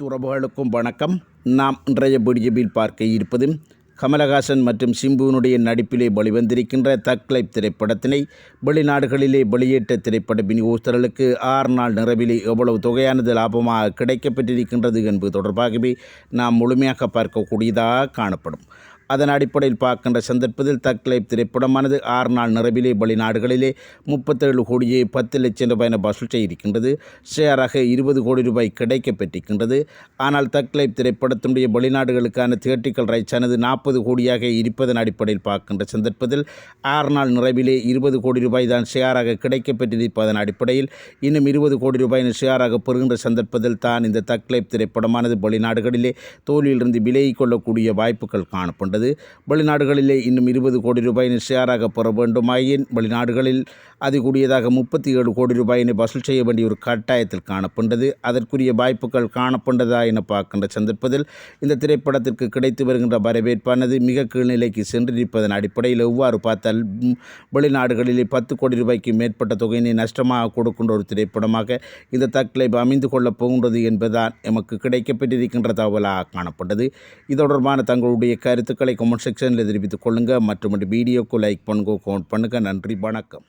அனைத்து உறவுகளுக்கும் வணக்கம். நாம் இன்றைய பிடிஜபியில் பார்க்க இருப்பது கமலஹாசன் மற்றும் சிம்புவினுடைய நடிப்பிலே வெளிவந்திருக்கின்ற தக்லைப் திரைப்படத்தினை வெளிநாடுகளிலே வெளியேற்ற திரைப்பட விநியோகஸ்தர்களுக்கு ஆறு நாள் நிறைவிலே எவ்வளவு தொகையானது லாபமாக கிடைக்கப்பட்டிருக்கின்றது என்பது தொடர்பாகவே நாம் முழுமையாக பார்க்கக்கூடியதாக காணப்படும். அதன் அடிப்படையில் பார்க்கின்ற சந்தர்ப்பத்தில் தக்லைப் திரைப்படமானது ஆறு நாள் நிறைவிலே வெளிநாடுகளிலே முப்பத்தேழு கோடியே பத்து லட்சம் ரூபாய் என வசூல் செய்திருக்கின்றது. ஷேராக இருபது கோடி ரூபாய் கிடைக்கப்பெற்றிருக்கின்றது. ஆனால் தக்லைப் திரைப்படத்தினுடைய வெளிநாடுகளுக்கான தியேட்டிக்கல் ரைட்ஸானது நாற்பது கோடியாக இருப்பதன் அடிப்படையில் பார்க்கின்ற சந்தர்ப்பத்தில் ஆறு நாள் நிறைவிலே இருபது கோடி ரூபாய் தான் ஷேராக கிடைக்கப்பெற்றிருப்பதன் அடிப்படையில் இன்னும் இருபது கோடி ரூபாய் ஷேராக பெறுகின்ற சந்தர்ப்பத்தில் தான் இந்த தக்லைப் திரைப்படமானது வெளிநாடுகளிலே தோல்வியிலிருந்து விலகிக் கொள்ளக்கூடிய வாய்ப்புகள் காணப்பட்டது. வெளிநாடுகளிலே இன்னும் இருபது கோடி ரூபாயினை ஷேராக பெற வேண்டுமாயின் வெளிநாடுகளில் அது கூடியதாக முப்பத்தி ஏழு கோடி ரூபாயினை வசூல் செய்ய வேண்டிய ஒரு கட்டாயத்தில் காணப்பட்டது. அதற்குரிய வாய்ப்புகள் காணப்பட்டதா என பார்க்கின்ற சந்தர்ப்பத்தில் இந்த திரைப்படத்திற்கு கிடைத்து வருகின்ற வரவேற்பானது மிக கீழ்நிலைக்கு சென்றிருப்பதன் அடிப்படையில் எவ்வாறு பார்த்தால் வெளிநாடுகளிலே பத்து கோடி ரூபாய்க்கு மேற்பட்ட தொகையினை நஷ்டமாக கொடுக்கின்ற ஒரு திரைப்படமாக இந்த தக்லைப் அமைந்து கொள்ளப் போகின்றது என்பதுதான் எமக்கு கிடைக்கப்பட்டிருக்கின்ற தகவலாக காணப்பட்டது. இது தொடர்பான தங்களுடைய கருத்துக்களை கமெண்ட் செக்ஷனில் தெரிவித்துக் கொள்ளுங்கள் மற்றும் வீடியோக்கு லைக் பண்ணுங்க கமெண்ட் பண்ணுங்கள் நன்றி வணக்கம்.